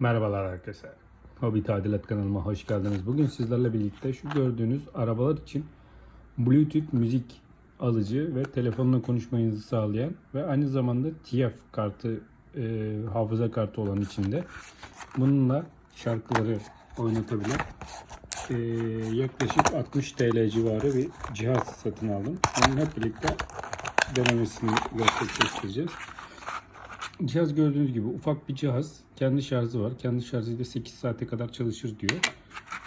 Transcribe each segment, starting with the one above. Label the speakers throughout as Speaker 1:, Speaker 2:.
Speaker 1: Merhabalar herkese. Hobi Tadilat kanalıma hoş geldiniz. Bugün sizlerle birlikte şu gördüğünüz arabalar için Bluetooth müzik alıcı ve telefonla konuşmanızı sağlayan ve aynı zamanda TF kartı e, hafıza kartı olan içinde bununla şarkıları oynatabilen e, yaklaşık 60 TL civarı bir cihaz satın aldım. Bunun hep birlikte denemesini gerçekleştireceğiz. Cihaz gördüğünüz gibi ufak bir cihaz. Kendi şarjı var. Kendi şarjıyla 8 saate kadar çalışır diyor.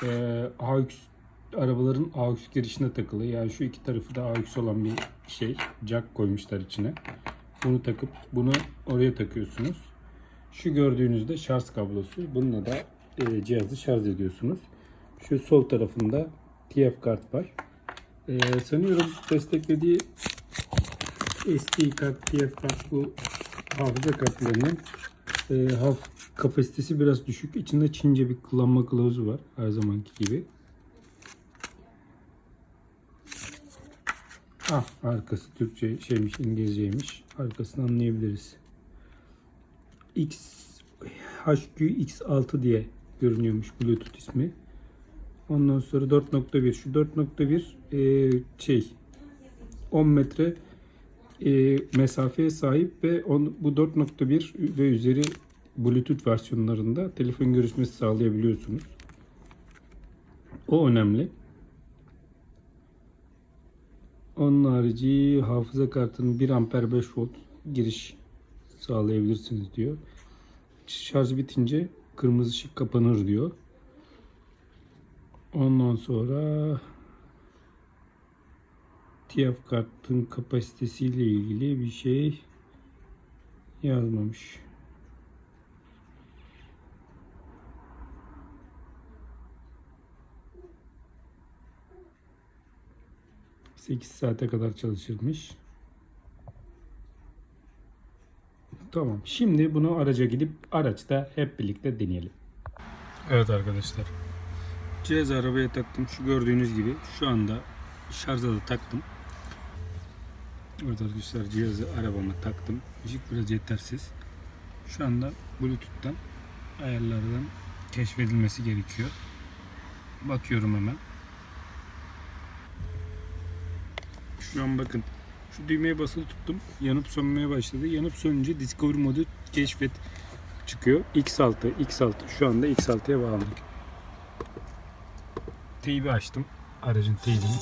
Speaker 1: Ee, AUX arabaların AUX girişine takılı. Yani şu iki tarafı da AUX olan bir şey. Jack koymuşlar içine. Bunu takıp bunu oraya takıyorsunuz. Şu gördüğünüzde şarj kablosu. Bununla da e, cihazı şarj ediyorsunuz. Şu sol tarafında TF kart var. Ee, sanıyorum desteklediği SD kart, TF kart bu hafıza kartlarının e, haf kapasitesi biraz düşük. İçinde Çince bir kullanma kılavuzu var her zamanki gibi. Ah arkası Türkçe şeymiş İngilizceymiş. Arkasını anlayabiliriz. X HQX6 diye görünüyormuş Bluetooth ismi. Ondan sonra 4.1 şu 4.1 e, şey 10 metre e, mesafeye sahip ve on, bu 4.1 ve üzeri Bluetooth versiyonlarında telefon görüşmesi sağlayabiliyorsunuz. O önemli. Onun harici hafıza kartının 1 amper 5 volt giriş sağlayabilirsiniz diyor. Şarj bitince kırmızı ışık kapanır diyor. Ondan sonra TF kartın kapasitesiyle ilgili bir şey yazmamış. Sekiz saate kadar çalışırmış. Tamam. Şimdi bunu araca gidip araçta hep birlikte deneyelim. Evet arkadaşlar. Cihazı arabaya taktım. Şu gördüğünüz gibi şu anda şarja da taktım. Evet arkadaşlar cihazı arabama taktım. Müzik biraz yetersiz. Şu anda Bluetooth'tan ayarlardan keşfedilmesi gerekiyor. Bakıyorum hemen. Şu an bakın. Şu düğmeye basılı tuttum. Yanıp sönmeye başladı. Yanıp sönünce Discovery modu keşfet çıkıyor. X6, X6. Şu anda X6'ya bağladık. Teybi açtım. Aracın teybini.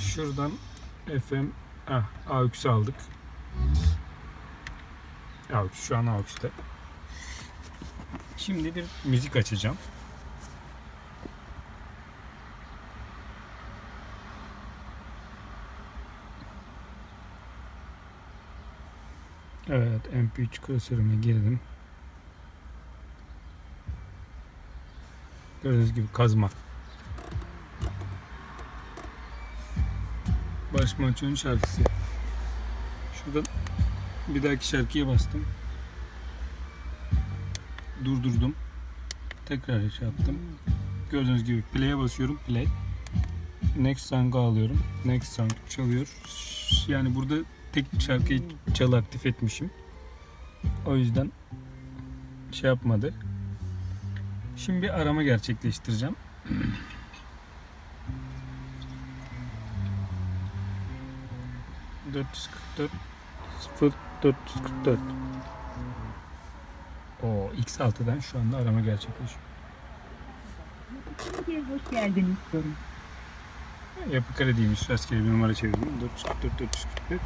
Speaker 1: Şuradan FM ah, AUX aldık. AUX şu an AUX'te. Şimdi bir müzik açacağım. Evet MP3 klasörüme girdim. Gördüğünüz gibi kazma. Barış Manço'nun şarkısı. Şuradan bir dahaki şarkıya bastım. Durdurdum. Tekrar şey yaptım. Gördüğünüz gibi play'e basıyorum. Play. Next song'u alıyorum. Next song çalıyor. Yani burada tek şarkıyı çalı aktif etmişim. O yüzden şey yapmadı. Şimdi bir arama gerçekleştireceğim. ...444... ...0444... O X6'dan şu anda arama gerçekleşiyor.
Speaker 2: Hoş geldiniz sorun.
Speaker 1: Yapı kare değilmiş. Rastgele bir numara çevirdim. 444 441.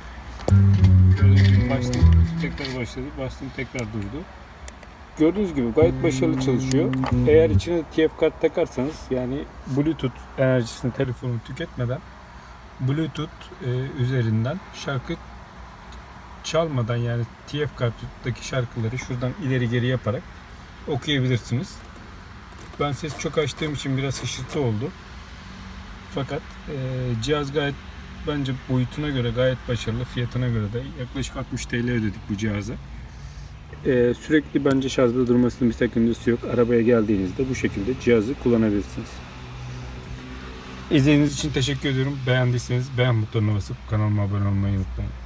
Speaker 1: Gördüğünüz gibi bastım. Tekrar başladı. Bastım tekrar durdu. Gördüğünüz gibi gayet başarılı çalışıyor. Eğer içine TF kart takarsanız yani Bluetooth enerjisini telefonu tüketmeden Bluetooth e, üzerinden şarkı çalmadan yani TF karttaki şarkıları şuradan ileri geri yaparak okuyabilirsiniz. Ben ses çok açtığım için biraz şaşırtı oldu. Fakat e, cihaz gayet bence boyutuna göre gayet başarılı. Fiyatına göre de yaklaşık 60 TL ödedik bu cihaza. E, sürekli bence şarjda durmasının bir sakıncası yok. Arabaya geldiğinizde bu şekilde cihazı kullanabilirsiniz. İzlediğiniz için teşekkür ediyorum. Beğendiyseniz beğen butonuna basıp kanalıma abone olmayı unutmayın.